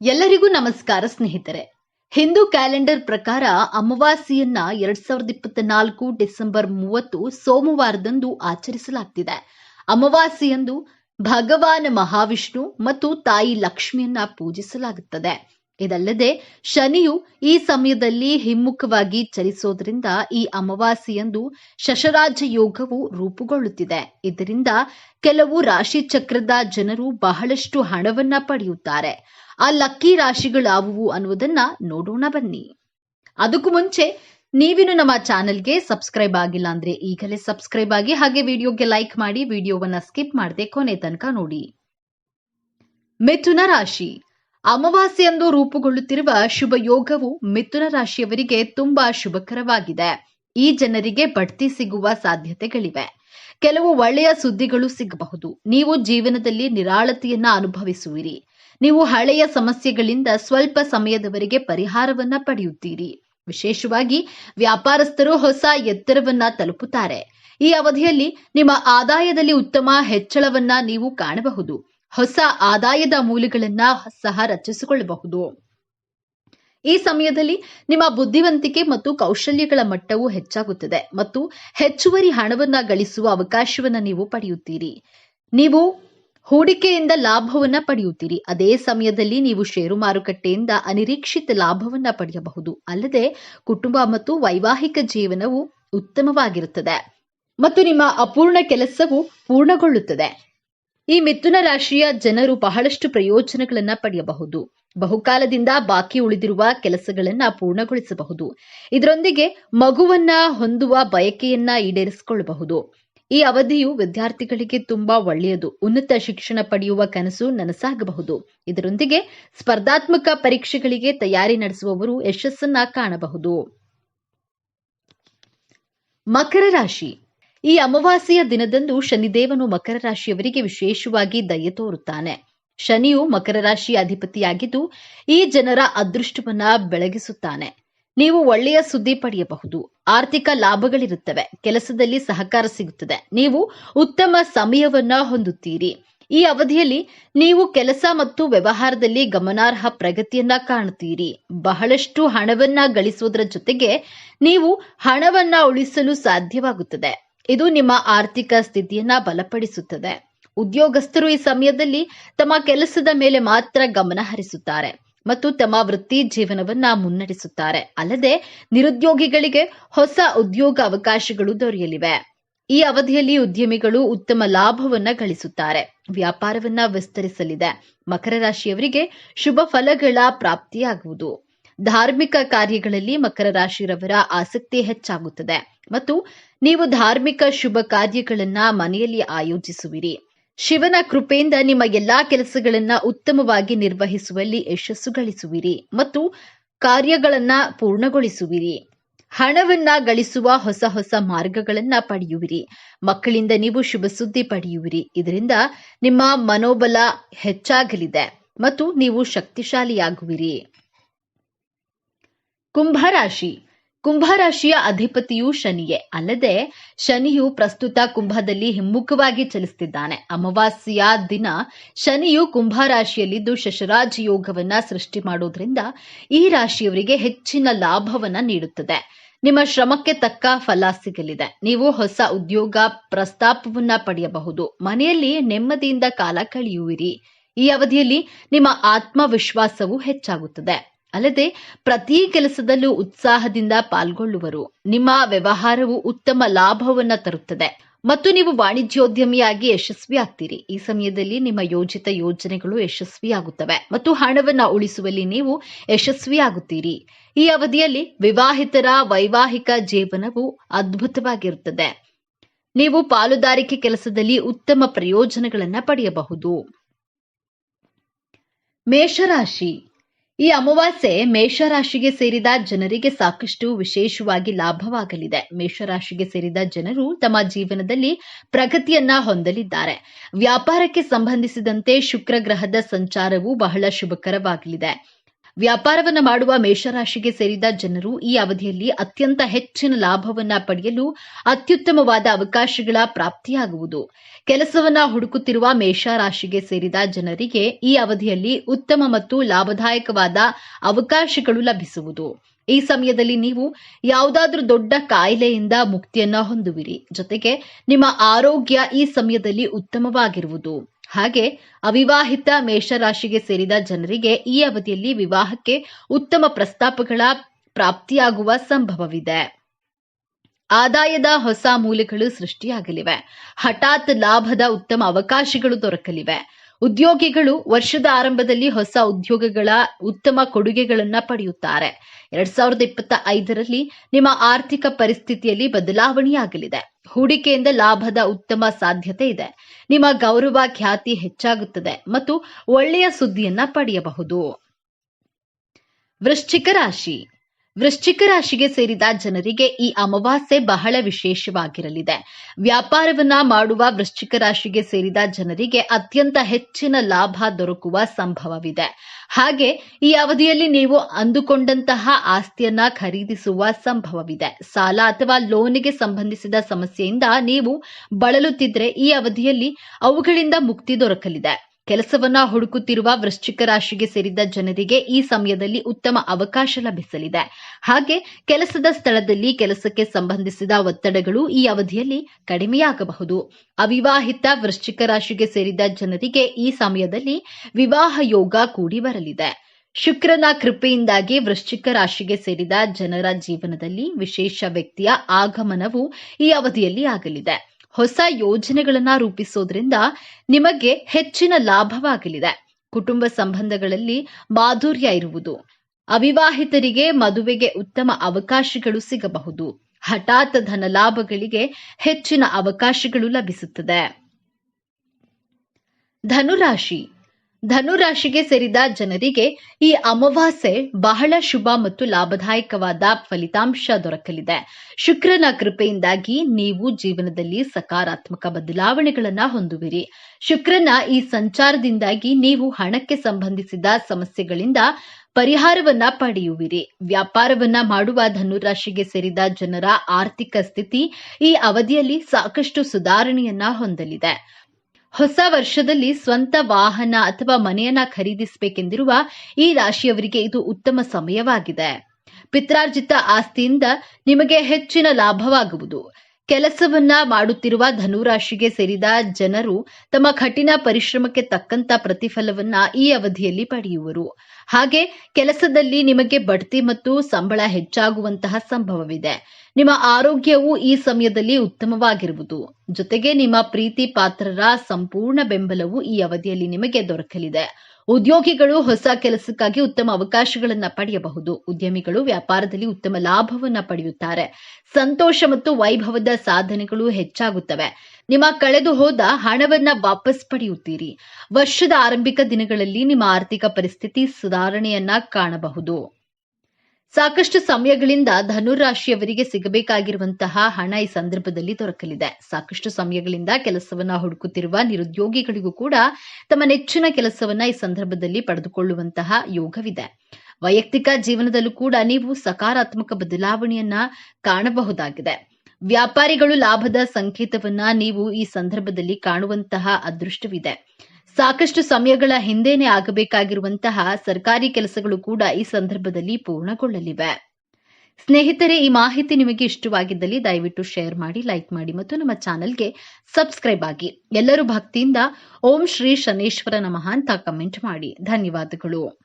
ಎಲ್ಲರಿಗೂ ನಮಸ್ಕಾರ ಸ್ನೇಹಿತರೆ. ಹಿಂದೂ ಕ್ಯಾಲೆಂಡರ್ ಪ್ರಕಾರ ಅಮಾವಾಸ್ಯೆಯನ್ನ ಎರಡ್ ಸಾವಿರದ ಇಪ್ಪತ್ನಾಲ್ಕು ಡಿಸೆಂಬರ್ ಮೂವತ್ತು ಸೋಮವಾರದಂದು ಆಚರಿಸಲಾಗ್ತಿದೆ. ಅಮಾವಾಸ್ಯೆಯಂದು ಭಗವಾನ್ ಮಹಾವಿಷ್ಣು ಮತ್ತು ತಾಯಿ ಲಕ್ಷ್ಮಿಯನ್ನ ಪೂಜಿಸಲಾಗುತ್ತದೆ. ಇದಲ್ಲದೆ ಶನಿಯು ಈ ಸಮಯದಲ್ಲಿ ಹಿಮ್ಮುಖವಾಗಿ ಚಲಿಸೋದ್ರಿಂದ ಈ ಅಮಾವಾಸ್ಯೆಯಂದು ಶಶರಾಜ ಯೋಗವು ರೂಪುಗೊಳ್ಳುತ್ತಿದೆ. ಇದರಿಂದ ಕೆಲವು ರಾಶಿ ಚಕ್ರದ ಜನರು ಬಹಳಷ್ಟು ಹಣವನ್ನ ಪಡೆಯುತ್ತಾರೆ. ಆ ಲಕ್ಕಿ ರಾಶಿಗಳಾವುವು ಅನ್ನುವುದನ್ನ ನೋಡೋಣ ಬನ್ನಿ. ಅದಕ್ಕೂ ಮುಂಚೆ ನೀವಿನ್ನು ನಮ್ಮ ಚಾನೆಲ್ಗೆ ಸಬ್ಸ್ಕ್ರೈಬ್ ಆಗಿಲ್ಲ ಅಂದ್ರೆ ಈಗಲೇ ಸಬ್ಸ್ಕ್ರೈಬ್ ಆಗಿ ಹಾಗೆ ವಿಡಿಯೋಗೆ ಲೈಕ್ ಮಾಡಿ ವಿಡಿಯೋವನ್ನ ಸ್ಕಿಪ್ ಮಾಡದೆ ಕೊನೆ ತನಕ ನೋಡಿ. ಮಿಥುನ ರಾಶಿ. ಅಮಾವಾಸ್ಯೆಯಂದು ರೂಪುಗೊಳ್ಳುತ್ತಿರುವ ಶುಭ ಯೋಗವು ಮಿಥುನ ರಾಶಿಯವರಿಗೆ ತುಂಬಾ ಶುಭಕರವಾಗಿದೆ. ಈ ಜನರಿಗೆ ಬಡ್ತಿ ಸಿಗುವ ಸಾಧ್ಯತೆಗಳಿವೆ. ಕೆಲವು ಒಳ್ಳೆಯ ಸುದ್ದಿಗಳು ಸಿಗಬಹುದು. ನೀವು ಜೀವನದಲ್ಲಿ ನಿರಾಳತೆಯನ್ನ ಅನುಭವಿಸುವಿರಿ. ನೀವು ಹಳೆಯ ಸಮಸ್ಯೆಗಳಿಂದ ಸ್ವಲ್ಪ ಸಮಯದವರೆಗೆ ಪರಿಹಾರವನ್ನ ಪಡೆಯುತ್ತೀರಿ. ವಿಶೇಷವಾಗಿ ವ್ಯಾಪಾರಸ್ಥರು ಹೊಸ ಎತ್ತರವನ್ನ ತಲುಪುತ್ತಾರೆ. ಈ ಅವಧಿಯಲ್ಲಿ ನಿಮ್ಮ ಆದಾಯದಲ್ಲಿ ಉತ್ತಮ ಹೆಚ್ಚಳವನ್ನ ನೀವು ಕಾಣಬಹುದು. ಹೊಸ ಆದಾಯದ ಮೂಲಗಳನ್ನ ಸಹ ರಚಿಸಿಕೊಳ್ಳಬಹುದು. ಈ ಸಮಯದಲ್ಲಿ ನಿಮ್ಮ ಬುದ್ಧಿವಂತಿಕೆ ಮತ್ತು ಕೌಶಲ್ಯಗಳ ಮಟ್ಟವು ಹೆಚ್ಚಾಗುತ್ತದೆ ಮತ್ತು ಹೆಚ್ಚುವರಿ ಹಣವನ್ನ ಗಳಿಸುವ ಅವಕಾಶವನ್ನ ನೀವು ಪಡೆಯುತ್ತೀರಿ. ನೀವು ಹೂಡಿಕೆಯಿಂದ ಲಾಭವನ್ನ ಪಡೆಯುತ್ತೀರಿ. ಅದೇ ಸಮಯದಲ್ಲಿ ನೀವು ಷೇರು ಮಾರುಕಟ್ಟೆಯಿಂದ ಅನಿರೀಕ್ಷಿತ ಲಾಭವನ್ನ ಪಡೆಯಬಹುದು. ಅಲ್ಲದೆ ಕುಟುಂಬ ಮತ್ತು ವೈವಾಹಿಕ ಜೀವನವು ಉತ್ತಮವಾಗಿರುತ್ತದೆ. ಮತ್ತು ನಿಮ್ಮ ಅಪೂರ್ಣ ಕೆಲಸವು ಪೂರ್ಣಗೊಳ್ಳುತ್ತದೆ. ಈ ಮಿಥುನ ರಾಶಿಯ ಜನರು ಬಹಳಷ್ಟು ಪ್ರಯೋಜನಗಳನ್ನ ಪಡೆಯಬಹುದು. ಬಹುಕಾಲದಿಂದ ಬಾಕಿ ಉಳಿದಿರುವ ಕೆಲಸಗಳನ್ನ ಪೂರ್ಣಗೊಳಿಸಬಹುದು. ಇದರೊಂದಿಗೆ ಮಗುವನ್ನ ಹೊಂದುವ ಬಯಕೆಯನ್ನ ಈಡೇರಿಸಿಕೊಳ್ಳಬಹುದು. ಈ ಅವಧಿಯು ವಿದ್ಯಾರ್ಥಿಗಳಿಗೆ ತುಂಬಾ ಒಳ್ಳೆಯದು. ಉನ್ನತ ಶಿಕ್ಷಣ ಪಡೆಯುವ ಕನಸು ನನಸಾಗಬಹುದು. ಇದರೊಂದಿಗೆ ಸ್ಪರ್ಧಾತ್ಮಕ ಪರೀಕ್ಷೆಗಳಿಗೆ ತಯಾರಿ ನಡೆಸುವವರು ಯಶಸ್ಸನ್ನ ಕಾಣಬಹುದು. ಮಕರ ರಾಶಿ. ಈ ಅಮಾವಾಸ್ಯೆಯ ದಿನದಂದು ಶನಿದೇವನು ಮಕರ ರಾಶಿಯವರಿಗೆ ವಿಶೇಷವಾಗಿ ದಯೆ ತೋರುತ್ತಾನೆ. ಶನಿಯು ಮಕರ ರಾಶಿಯ ಅಧಿಪತಿಯಾಗಿದ್ದು ಈ ಜನರ ಅದೃಷ್ಟವನ್ನ ಬೆಳಗಿಸುತ್ತಾನೆ. ನೀವು ಒಳ್ಳೆಯ ಸುದ್ದಿ ಪಡೆಯಬಹುದು. ಆರ್ಥಿಕ ಲಾಭಗಳಿರುತ್ತವೆ. ಕೆಲಸದಲ್ಲಿ ಸಹಕಾರ ಸಿಗುತ್ತದೆ. ನೀವು ಉತ್ತಮ ಸಮಯವನ್ನ ಹೊಂದುತ್ತೀರಿ. ಈ ಅವಧಿಯಲ್ಲಿ ನೀವು ಕೆಲಸ ಮತ್ತು ವ್ಯವಹಾರದಲ್ಲಿ ಗಮನಾರ್ಹ ಪ್ರಗತಿಯನ್ನ ಕಾಣುತ್ತೀರಿ. ಬಹಳಷ್ಟು ಹಣವನ್ನ ಗಳಿಸುವುದರ ಜೊತೆಗೆ ನೀವು ಹಣವನ್ನ ಉಳಿಸಲು ಸಾಧ್ಯವಾಗುತ್ತದೆ. ಇದು ನಿಮ್ಮ ಆರ್ಥಿಕ ಸ್ಥಿತಿಯನ್ನ ಬಲಪಡಿಸುತ್ತದೆ. ಉದ್ಯೋಗಸ್ಥರು ಈ ಸಮಯದಲ್ಲಿ ತಮ್ಮ ಕೆಲಸದ ಮೇಲೆ ಮಾತ್ರ ಗಮನ ಹರಿಸುತ್ತಾರೆ. ಮತ್ತು ತಮ್ಮ ವೃತ್ತಿ ಜೀವನವನ್ನ ಮುನ್ನಡೆಸುತ್ತಾರೆ. ಅಲ್ಲದೆ ನಿರುದ್ಯೋಗಿಗಳಿಗೆ ಹೊಸ ಉದ್ಯೋಗ ಅವಕಾಶಗಳು ದೊರೆಯಲಿವೆ. ಈ ಅವಧಿಯಲ್ಲಿ ಉದ್ಯಮಿಗಳು ಉತ್ತಮ ಲಾಭವನ್ನ ಗಳಿಸುತ್ತಾರೆ. ವ್ಯಾಪಾರವನ್ನ ವಿಸ್ತರಿಸಲಿದೆ. ಮಕರ ರಾಶಿಯವರಿಗೆ ಶುಭ ಫಲಗಳ ಪ್ರಾಪ್ತಿಯಾಗುವುದು. ಧಾರ್ಮಿಕ ಕಾರ್ಯಗಳಲ್ಲಿ ಮಕರ ರಾಶಿಯವರ ಆಸಕ್ತಿ ಹೆಚ್ಚಾಗುತ್ತದೆ. ಮತ್ತು ನೀವು ಧಾರ್ಮಿಕ ಶುಭ ಕಾರ್ಯಗಳನ್ನ ಮನೆಯಲ್ಲಿ ಆಯೋಜಿಸುವಿರಿ. ಶಿವನ ಕೃಪೆಯಿಂದ ನಿಮ್ಮ ಎಲ್ಲಾ ಕೆಲಸಗಳನ್ನ ಉತ್ತಮವಾಗಿ ನಿರ್ವಹಿಸುವಲ್ಲಿ ಯಶಸ್ಸು ಗಳಿಸುವಿರಿ ಮತ್ತು ಕಾರ್ಯಗಳನ್ನ ಪೂರ್ಣಗೊಳಿಸುವಿರಿ. ಹಣವನ್ನ ಗಳಿಸುವ ಹೊಸ ಹೊಸ ಮಾರ್ಗಗಳನ್ನ ಪಡೆಯುವಿರಿ. ಮಕ್ಕಳಿಂದ ನೀವು ಶುಭ ಸುದ್ದಿ ಪಡೆಯುವಿರಿ. ಇದರಿಂದ ನಿಮ್ಮ ಮನೋಬಲ ಹೆಚ್ಚಾಗಲಿದೆ ಮತ್ತು ನೀವು ಶಕ್ತಿಶಾಲಿಯಾಗುವಿರಿ. ಕುಂಭರಾಶಿ ಕುಂಭರಾಶಿಯ ಅಧಿಪತಿಯು ಶನಿಯೇ. ಅಲ್ಲದೆ, ಶನಿಯು ಪ್ರಸ್ತುತ ಕುಂಭದಲ್ಲಿ ಹಿಮ್ಮುಖವಾಗಿ ಚಲಿಸುತ್ತಿದ್ದಾನೆ ಅಮಾವಾಸ್ಯೆಯ ದಿನ ಶನಿಯು ಕುಂಭ ರಾಶಿಯಲ್ಲಿದ್ದು ಶಶರಾಜ ಯೋಗವನ್ನ ಸೃಷ್ಟಿ ಮಾಡೋದ್ರಿಂದ ಈ ರಾಶಿಯವರಿಗೆ ಹೆಚ್ಚಿನ ಲಾಭವನ್ನ ನೀಡುತ್ತದೆ. ನಿಮ್ಮ ಶ್ರಮಕ್ಕೆ ತಕ್ಕ ಫಲ ಸಿಗಲಿದೆ. ನೀವು ಹೊಸ ಉದ್ಯೋಗ ಪ್ರಸ್ತಾಪವನ್ನ ಪಡೆಯಬಹುದು. ಮನೆಯಲ್ಲಿ ನೆಮ್ಮದಿಯಿಂದ ಕಾಲ ಕಳೆಯುವಿರಿ. ಈ ಅವಧಿಯಲ್ಲಿ ನಿಮ್ಮ ಆತ್ಮವಿಶ್ವಾಸವು ಹೆಚ್ಚಾಗುತ್ತದೆ. ಅಲ್ಲದೆ ಪ್ರತಿ ಕೆಲಸದಲ್ಲೂ ಉತ್ಸಾಹದಿಂದ ಪಾಲ್ಗೊಳ್ಳುವರು. ನಿಮ್ಮ ವ್ಯವಹಾರವು ಉತ್ತಮ ಲಾಭವನ್ನ ತರುತ್ತದೆ. ಮತ್ತು ನೀವು ವಾಣಿಜ್ಯೋದ್ಯಮಿಯಾಗಿ ಯಶಸ್ವಿಯಾಗ್ತೀರಿ ಈ ಸಮಯದಲ್ಲಿ ನಿಮ್ಮ ಯೋಜಿತ ಯೋಜನೆಗಳು ಯಶಸ್ವಿಯಾಗುತ್ತವೆ ಮತ್ತು ಹಣವನ್ನು ಉಳಿಸುವಲ್ಲಿ ನೀವು ಯಶಸ್ವಿಯಾಗುತ್ತೀರಿ ಈ ಅವಧಿಯಲ್ಲಿ ವಿವಾಹಿತರ ವೈವಾಹಿಕ ಜೀವನವು ಅದ್ಭುತವಾಗಿರುತ್ತದೆ. ನೀವು ಪಾಲುದಾರಿಕೆ ಕೆಲಸದಲ್ಲಿ ಉತ್ತಮ ಪ್ರಯೋಜನಗಳನ್ನು ಪಡೆಯಬಹುದು. ಮೇಷರಾಶಿ. ಈ ಅಮಾವಾಸ್ಯೆ ಮೇಷರಾಶಿಗೆ ಸೇರಿದ ಜನರಿಗೆ ಸಾಕಷ್ಟು ವಿಶೇಷವಾಗಿ ಲಾಭವಾಗಲಿದೆ. ಮೇಷರಾಶಿಗೆ ಸೇರಿದ ಜನರು ತಮ್ಮ ಜೀವನದಲ್ಲಿ ಪ್ರಗತಿಯನ್ನ ಹೊಂದಲಿದ್ದಾರೆ. ವ್ಯಾಪಾರಕ್ಕೆ ಸಂಬಂಧಿಸಿದಂತೆ ಶುಕ್ರ ಗ್ರಹದ ಸಂಚಾರವು ಬಹಳ ಶುಭಕರವಾಗಲಿದೆ. ವ್ಯಾಪಾರವನ್ನ ಮಾಡುವ ಮೇಷರಾಶಿಗೆ ಸೇರಿದ ಜನರು ಈ ಅವಧಿಯಲ್ಲಿ ಅತ್ಯಂತ ಹೆಚ್ಚಿನ ಲಾಭವನ್ನ ಪಡೆಯಲು ಅತ್ಯುತ್ತಮವಾದ ಅವಕಾಶಗಳ ಪ್ರಾಪ್ತಿಯಾಗುವುದು. ಕೆಲಸವನ್ನ ಹುಡುಕುತ್ತಿರುವ ಮೇಷರಾಶಿಗೆ ಸೇರಿದ ಜನರಿಗೆ ಈ ಅವಧಿಯಲ್ಲಿ ಉತ್ತಮ ಮತ್ತು ಲಾಭದಾಯಕವಾದ ಅವಕಾಶಗಳು ಲಭಿಸುವುದು. ಈ ಸಮಯದಲ್ಲಿ ನೀವು ಯಾವುದಾದ್ರೂ ದೊಡ್ಡ ಕಾಯಿಲೆಯಿಂದ ಮುಕ್ತಿಯನ್ನ ಹೊಂದುವಿರಿ. ಜೊತೆಗೆ ನಿಮ್ಮ ಆರೋಗ್ಯ ಈ ಸಮಯದಲ್ಲಿ ಉತ್ತಮವಾಗಿರುವುದು. ಹಾಗೆ ಅವಿವಾಹಿತ ಮೇಷರಾಶಿಗೆ ಸೇರಿದ ಜನರಿಗೆ ಈ ಅವಧಿಯಲ್ಲಿ ವಿವಾಹಕ್ಕೆ ಉತ್ತಮ ಪ್ರಸ್ತಾಪಗಳ ಪ್ರಾಪ್ತಿಯಾಗುವ ಸಂಭವವಿದೆ. ಆದಾಯದ ಹೊಸ ಮೂಲಗಳು ಸೃಷ್ಟಿಯಾಗಲಿವೆ. ಹಠಾತ್ ಲಾಭದ ಉತ್ತಮ ಅವಕಾಶಗಳು ದೊರಕಲಿವೆ. ಉದ್ಯೋಗಿಗಳು ವರ್ಷದ ಆರಂಭದಲ್ಲಿ ಹೊಸ ಉದ್ಯೋಗಗಳ ಉತ್ತಮ ಕೊಡುಗೆಗಳನ್ನು ಪಡೆಯುತ್ತಾರೆ. ಎರಡ್ ಸಾವಿರದ ಇಪ್ಪತ್ತ ಐದರಲ್ಲಿ ನಿಮ್ಮ ಆರ್ಥಿಕ ಪರಿಸ್ಥಿತಿಯಲ್ಲಿ ಬದಲಾವಣೆಯಾಗಲಿದೆ. ಹೂಡಿಕೆಯಿಂದ ಲಾಭದ ಉತ್ತಮ ಸಾಧ್ಯತೆ ಇದೆ. ನಿಮ್ಮ ಗೌರವ ಖ್ಯಾತಿ ಹೆಚ್ಚಾಗುತ್ತದೆ ಮತ್ತು ಒಳ್ಳೆಯ ಸುದ್ದಿಯನ್ನ ಪಡೆಯಬಹುದು. ವೃಶ್ಚಿಕ ರಾಶಿ. ವೃಶ್ಚಿಕ ರಾಶಿಗೆ ಸೇರಿದ ಜನರಿಗೆ ಈ ಅಮಾವಾಸ್ಯೆ ಬಹಳ ವಿಶೇಷವಾಗಿರಲಿದೆ. ವ್ಯಾಪಾರವನ್ನ ಮಾಡುವ ವೃಶ್ಚಿಕ ರಾಶಿಗೆ ಸೇರಿದ ಜನರಿಗೆ ಅತ್ಯಂತ ಹೆಚ್ಚಿನ ಲಾಭ ದೊರಕುವ ಸಂಭವವಿದೆ. ಹಾಗೆ ಈ ಅವಧಿಯಲ್ಲಿ ನೀವು ಅಂದುಕೊಂಡಂತಹ ಆಸ್ತಿಯನ್ನ ಖರೀದಿಸುವ ಸಂಭವವಿದೆ. ಸಾಲ ಅಥವಾ ಲೋನಿಗೆ ಸಂಬಂಧಿಸಿದ ಸಮಸ್ಯೆಯಿಂದ ನೀವು ಬಳಲುತ್ತಿದ್ರೆ ಈ ಅವಧಿಯಲ್ಲಿ ಅವುಗಳಿಂದ ಮುಕ್ತಿ ದೊರಕಲಿದೆ. ಕೆಲಸವನ್ನ ಹುಡುಕುತ್ತಿರುವ ವೃಶ್ಚಿಕ ರಾಶಿಗೆ ಸೇರಿದ ಜನರಿಗೆ ಈ ಸಮಯದಲ್ಲಿ ಉತ್ತಮ ಅವಕಾಶ ಲಭಿಸಲಿದೆ. ಹಾಗೆ ಕೆಲಸದ ಸ್ಥಳದಲ್ಲಿ ಕೆಲಸಕ್ಕೆ ಸಂಬಂಧಿಸಿದ ಒತ್ತಡಗಳು ಈ ಅವಧಿಯಲ್ಲಿ ಕಡಿಮೆಯಾಗಬಹುದು. ಅವಿವಾಹಿತ ವೃಶ್ಚಿಕ ರಾಶಿಗೆ ಸೇರಿದ ಜನರಿಗೆ ಈ ಸಮಯದಲ್ಲಿ ವಿವಾಹ ಯೋಗ ಕೂಡಿ ಬರಲಿದೆ. ಶುಕ್ರನ ಕೃಪೆಯಿಂದಾಗಿ ವೃಶ್ಚಿಕ ರಾಶಿಗೆ ಸೇರಿದ ಜನರ ಜೀವನದಲ್ಲಿ ವಿಶೇಷ ವ್ಯಕ್ತಿಯ ಆಗಮನವು ಈ ಅವಧಿಯಲ್ಲಿ ಆಗಲಿದೆ. ಹೊಸ ಯೋಜನೆಗಳನ್ನ ರೂಪಿಸೋದ್ರಿಂದ ನಿಮಗೆ ಹೆಚ್ಚಿನ ಲಾಭವಾಗಲಿದೆ. ಕುಟುಂಬ ಸಂಬಂಧಗಳಲ್ಲಿ ಮಾಧುರ್ಯ ಇರುವುದು. ಅವಿವಾಹಿತರಿಗೆ ಮದುವೆಗೆ ಉತ್ತಮ ಅವಕಾಶಗಳು ಸಿಗಬಹುದು. ಹಠಾತ್ ಧನ ಲಾಭಗಳಿಗೆ ಹೆಚ್ಚಿನ ಅವಕಾಶಗಳು ಲಭಿಸುತ್ತದೆ. ಧನುರಾಶಿ. ಧನುರಾಶಿಗೆ ಸೇರಿದ ಜನರಿಗೆ ಈ ಅಮಾವಾಸ್ಯೆ ಬಹಳ ಶುಭ ಮತ್ತು ಲಾಭದಾಯಕವಾದ ಫಲಿತಾಂಶ ದೊರಕಲಿದೆ. ಶುಕ್ರನ ಕೃಪೆಯಿಂದಾಗಿ ನೀವು ಜೀವನದಲ್ಲಿ ಸಕಾರಾತ್ಮಕ ಬದಲಾವಣೆಗಳನ್ನ ಹೊಂದುವಿರಿ. ಶುಕ್ರನ ಈ ಸಂಚಾರದಿಂದಾಗಿ ನೀವು ಹಣಕ್ಕೆ ಸಂಬಂಧಿಸಿದ ಸಮಸ್ಯೆಗಳಿಂದ ಪರಿಹಾರವನ್ನ ಪಡೆಯುವಿರಿ. ವ್ಯಾಪಾರವನ್ನ ಮಾಡುವ ಧನುರಾಶಿಗೆ ಸೇರಿದ ಜನರ ಆರ್ಥಿಕ ಸ್ಥಿತಿ ಈ ಅವಧಿಯಲ್ಲಿ ಸಾಕಷ್ಟು ಸುಧಾರಣೆಯನ್ನ ಹೊಂದಲಿದೆ. ಹೊಸ ವರ್ಷದಲ್ಲಿ ಸ್ವಂತ ವಾಹನ ಅಥವಾ ಮನೆಯನ್ನ ಖರೀದಿಸಬೇಕೆಂದಿರುವ ಈ ರಾಶಿಯವರಿಗೆ ಇದು ಉತ್ತಮ ಸಮಯವಾಗಿದೆ. ಪಿತ್ರಾರ್ಜಿತ ಆಸ್ತಿಯಿಂದ ನಿಮಗೆ ಹೆಚ್ಚಿನ ಲಾಭವಾಗುವುದು. ಕೆಲಸವನ್ನ ಮಾಡುತ್ತಿರುವ ಧನುರಾಶಿಗೆ ಸೇರಿದ ಜನರು ತಮ್ಮ ಕಠಿಣ ಪರಿಶ್ರಮಕ್ಕೆ ತಕ್ಕಂತ ಪ್ರತಿಫಲವನ್ನ ಈ ಅವಧಿಯಲ್ಲಿ ಪಡೆಯುವರು. ಹಾಗೆ ಕೆಲಸದಲ್ಲಿ ನಿಮಗೆ ಬಡ್ತಿ ಮತ್ತು ಸಂಬಳ ಹೆಚ್ಚಾಗುವಂತಹ ಸಂಭವವಿದೆ. ನಿಮ್ಮ ಆರೋಗ್ಯವು ಈ ಸಮಯದಲ್ಲಿ ಉತ್ತಮವಾಗಿರುವುದು. ಜೊತೆಗೆ ನಿಮ್ಮ ಪ್ರೀತಿ ಪಾತ್ರರ ಸಂಪೂರ್ಣ ಬೆಂಬಲವು ಈ ಅವಧಿಯಲ್ಲಿ ನಿಮಗೆ ದೊರಕಲಿದೆ. ಉದ್ಯೋಗಿಗಳು ಹೊಸ ಕೆಲಸಕ್ಕಾಗಿ ಉತ್ತಮ ಅವಕಾಶಗಳನ್ನ ಪಡೆಯಬಹುದು. ಉದ್ಯಮಿಗಳು ವ್ಯಾಪಾರದಲ್ಲಿ ಉತ್ತಮ ಲಾಭವನ್ನ ಪಡೆಯುತ್ತಾರೆ. ಸಂತೋಷ ಮತ್ತು ವೈಭವದ ಸಾಧನೆಗಳು ಹೆಚ್ಚಾಗುತ್ತವೆ. ನಿಮ್ಮ ಕಳೆದು ಹೋದ ಹಣವನ್ನ ವಾಪಸ್ ಪಡೆಯುತ್ತೀರಿ. ವರ್ಷದ ಆರಂಭಿಕ ದಿನಗಳಲ್ಲಿ ನಿಮ್ಮ ಆರ್ಥಿಕ ಪರಿಸ್ಥಿತಿ ಸುಧಾರಣೆಯನ್ನ ಕಾಣಬಹುದು. ಸಾಕಷ್ಟು ಸಮಯಗಳಿಂದ ಧನುರಾಶಿಯವರಿಗೆ ಸಿಗಬೇಕಾಗಿರುವಂತಹ ಹಣ ಈ ಸಂದರ್ಭದಲ್ಲಿ ದೊರಕಲಿದೆ. ಸಾಕಷ್ಟು ಸಮಯಗಳಿಂದ ಕೆಲಸವನ್ನ ಹುಡುಕುತ್ತಿರುವ ನಿರುದ್ಯೋಗಿಗಳಿಗೂ ಕೂಡ ತಮ್ಮ ನೆಚ್ಚಿನ ಕೆಲಸವನ್ನ ಈ ಸಂದರ್ಭದಲ್ಲಿ ಪಡೆದುಕೊಳ್ಳುವಂತಹ ಯೋಗವಿದೆ. ವೈಯಕ್ತಿಕ ಜೀವನದಲ್ಲೂ ಕೂಡ ನೀವು ಸಕಾರಾತ್ಮಕ ಬದಲಾವಣೆಯನ್ನ ಕಾಣಬಹುದಾಗಿದೆ. ವ್ಯಾಪಾರಿಗಳು ಲಾಭದ ಸಂಕೇತವನ್ನ ನೀವು ಈ ಸಂದರ್ಭದಲ್ಲಿ ಕಾಣುವಂತಹ ಅದೃಷ್ಟವಿದೆ. ಸಾಕಷ್ಟು ಸಮಯಗಳ ಹಿಂದೇನೆ ಆಗಬೇಕಾಗಿರುವಂತಹ ಸರ್ಕಾರಿ ಕೆಲಸಗಳು ಕೂಡ ಈ ಸಂದರ್ಭದಲ್ಲಿ ಪೂರ್ಣಗೊಳ್ಳಲಿವೆ. ಸ್ನೇಹಿತರೆ, ಈ ಮಾಹಿತಿ ನಿಮಗೆ ಇಷ್ಟವಾಗಿದ್ದಲ್ಲಿ ದಯವಿಟ್ಟು ಶೇರ್ ಮಾಡಿ, ಲೈಕ್ ಮಾಡಿ ಮತ್ತು ನಮ್ಮ ಚಾನೆಲ್ಗೆ ಸಬ್ಸ್ಕ್ರೈಬ್ ಆಗಿ. ಎಲ್ಲರೂ ಭಕ್ತಿಯಿಂದ ಓಂ ಶ್ರೀ ಶನೇಶ್ವರ ನಮಃ ಅಂತ ಕಮೆಂಟ್ ಮಾಡಿ. ಧನ್ಯವಾದಗಳು.